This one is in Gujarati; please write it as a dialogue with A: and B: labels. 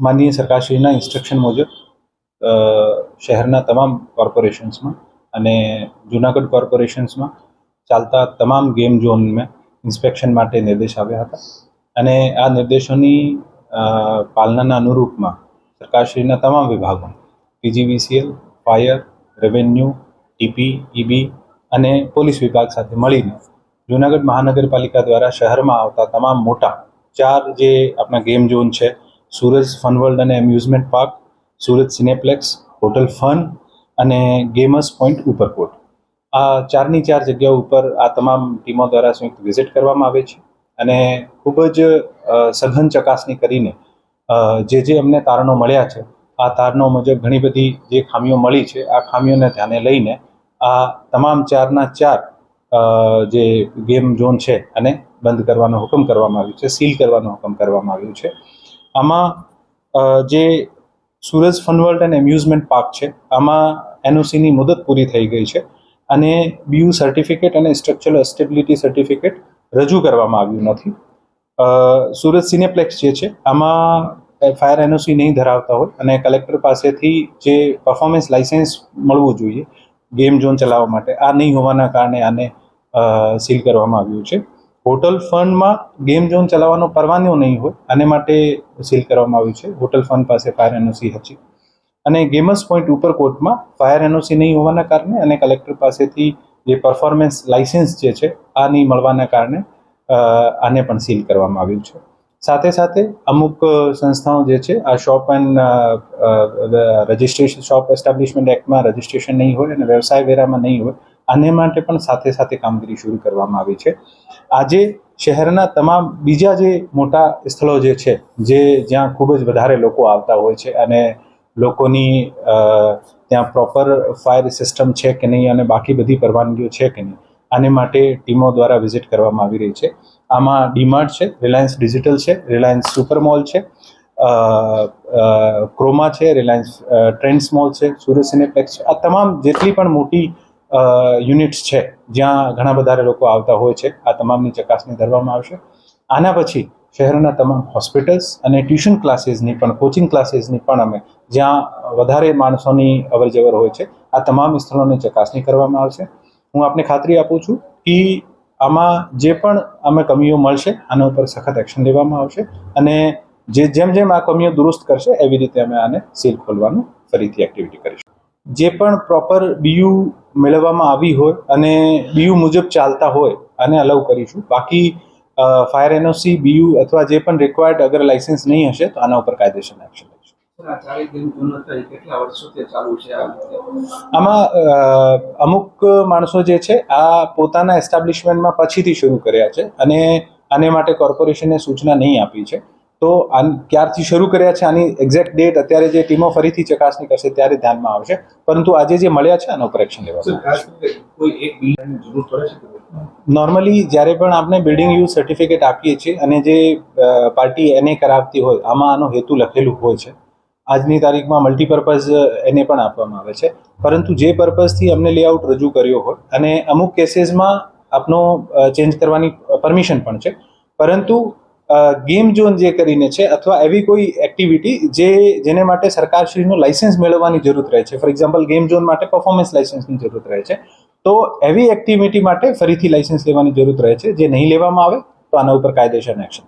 A: માનનીય સરકારશ્રીના ઇન્સ્ટ્રક્શન મુજબ શહેરના તમામ કોર્પોરેશન્સમાં અને જુનાગઢ કોર્પોરેશન્સમાં ચાલતા તમામ ગેમ ઝોનમાં ઇન્સ્પેક્શન માટે નિર્દેશ આવ્યા હતા. અને આ નિર્દેશોની પાલનાના અનુરૂપમાં સરકારશ્રીના તમામ વિભાગો PGVCL fire revenue TP EB અને પોલીસ વિભાગ સાથે મળીને જુનાગઢ મહાનગરપાલિકા દ્વારા શહેરમાં આવતા તમામ મોટા ચાર જે આપણા ગેમ ઝોન છે સુરજ ફનવર્લ્ડ અને amusement park Surat cineplex, hotel fun અને ગેમર્સ પોઈન્ટ ઉપરકોટ. આ ચારની ચાર જગ્યાઓ ઉપર આ તમામ ટીમો દ્વારા સંયુક્ત વિઝિટ કરવામાં આવે છે અને ખૂબ જ સઘન ચકાસણી કરીને જે જે અમને તારણો મળ્યા છે, આ તારણો મુજબ ઘણી બધી જે ખામીઓ મળી છે, આ ખામીઓને ધ્યાને લઈને આ તમામ ચારના ચાર જે ગેમ ઝોન છે અને બંધ કરવાનો હુકમ કરવામાં આવ્યો છે, સીલ કરવાનો હુકમ કરવામાં આવ્યો છે. આમાં જે Suraj fun world and amusement park છે, આમાં એનઓસીની મુદત પૂરી થઈ ગઈ છે અને બીયુ સર્ટિફિકેટ અને સ્ટ્રક્ચરલ સ્ટેબિલિટી સર્ટિફિકેટ રજૂ કરવામાં આવ્યું નથી. સુરત સિનેપ્લેક્સ જે છે, આમાં ફાયર એનઓસી નહીં ધરાવતા હોય અને કલેક્ટર પાસેથી જે પરફોર્મન્સ લાઇસન્સ મળવું જોઈએ ગેમ ઝોન ચલાવવા માટે, આ નહીં હોવાના કારણે આને સીલ કરવામાં આવ્યું છે. હોટલ ફંડમાં ગેમ ઝોન ચલાવવાનો પરવાનો નહીં હોય, આને માટે સીલ કરવામાં આવ્યું છે. હોટલ ફંડ પાસે ફાયર એનઓસી હતી. અને ગેમર્સ પોઈન્ટ ઉપરકોટમાં ફાયર એનઓસી નહીં હોવાના કારણે અને કલેક્ટર પાસેથી જે પરફોર્મન્સ લાઇસન્સ જે છે, આ નહીં મળવાના કારણે આને પણ સીલ કરવામાં આવ્યું છે. સાથે સાથે અમુક સંસ્થાઓ જે છે, આ shop and registration, shop establishment એક્ટમાં registration નહીં હોય અને વ્યવસાય વેરામાં નહીં હોય આને માટે પણ સાથે સાથે કામગીરી શરૂ કરવામાં આવી છે. આજે શહેરના તમામ બીજા જે મોટા સ્થળો જે છે, જે જ્યાં ખૂબ જ વધારે લોકો આવતા હોય છે અને લોકોની ત્યાં પ્રોપર ફાયર સિસ્ટમ છે કે નહીં અને બાકી બધી પરવાનગીઓ છે કે નહીં, આને માટે ટીમો દ્વારા વિઝિટ કરવામાં આવી રહી છે. આમાં ડીમાર્ટ છે, રિલાયન્સ ડિજિટલ છે, રિલાયન્સ સુપર મોલ છે ક્રોમા છે, રિલાયન્સ ટ્રેન્ડ્સ મોલ છે, સુરત સિનેપ્લેક્સ છે. આ તમામ જેટલી પણ મોટી યુનિટ્સ છે, જ્યાં ઘણા બધા લોકો આવતા હોય છે, આ તમામની ચકાસણી કરવામાં આવશે. આના પછી શહેરના તમામ હોસ્પિટલ્સ અને ટ્યુશન ક્લાસીસની પણ, કોચિંગ ક્લાસીસની પણ અમે, જ્યાં વધારે માણસોની અવરજવર હોય છે, આ તમામ સ્થળોની ચકાસણી કરવામાં આવશે. હું આપને ખાતરી આપું છું કે આમાં જે પણ અમે કમીઓ મળશે, આના ઉપર સખત એક્શન લેવામાં આવશે અને જે, જેમ જેમ આ કમીઓ દુરુસ્ત કરશે, એવી રીતે અમે આને સીલ ખોલવાનું ફરીથી એક્ટિવિટી કરીશું. જે પણ પ્રોપર બીયુ મેળવવામાં આવી હોય અને બીયુ મુજબ ચાલતા હોય અને અલાઉ કરીશું. બાકી ફાયર એનઓસી બીયુ અથવા જે પણ રિક્વાયર્ડ અગર લાઇસન્સ નહીં હશે તો આના ઉપર કાયદેસર એક્શન લઈશું. આમાં અમુક માણસો જે છે આ પોતાના એસ્ટાબ્લિશમેન્ટમાં પછીથી શરૂ કર્યા છે અને આને માટે કોર્પોરેશને સૂચના નહીં આપી છે. તો આન ક્યારથી શરૂ કર્યા છે આની એક્ઝેક્ટ ડેટ અત્યારે જે ટીમો ફરીથી ચકાસણી કરશે ત્યારે ધ્યાનમાં આવશે. પરંતુ આજે જે મળ્યા છે આનો ઉપર એક્શન
B: કે
A: નોર્મલી જ્યારે પણ આપણે બિલ્ડિંગ યુઝ સર્ટિફિકેટ આપીએ છીએ અને જે પાર્ટી એને કરાવતી હોય આમાં આનો હેતુ લખેલું હોય છે. આજની તારીખમાં મલ્ટીપર્પઝ એને પણ આપવામાં આવે છે. પરંતુ જે પર્પઝથી અમને લેઆઉટ રજૂ કર્યો હોય અને અમુક કેસીસમાં આપનો ચેન્જ કરવાની પરમિશન પણ છે. પરંતુ ગેમ ઝોન જે કરીને છે અથવા એવી કોઈ એક્ટિવિટી જે, જેને માટે સરકારશ્રીનું લાઇસન્સ મેળવવાની જરૂર રહે છે. ફોર એક્ઝામ્પલ, ગેમ ઝોન માટે પરફોર્મન્સ લાઇસન્સની જરૂર રહે છે. તો એવી એક્ટિવિટી માટે ફરીથી લાઇસન્સ લેવાની જરૂર રહે છે, જે નહીં લેવામાં આવે, તો આના ઉપર કાયદેસર એક્શન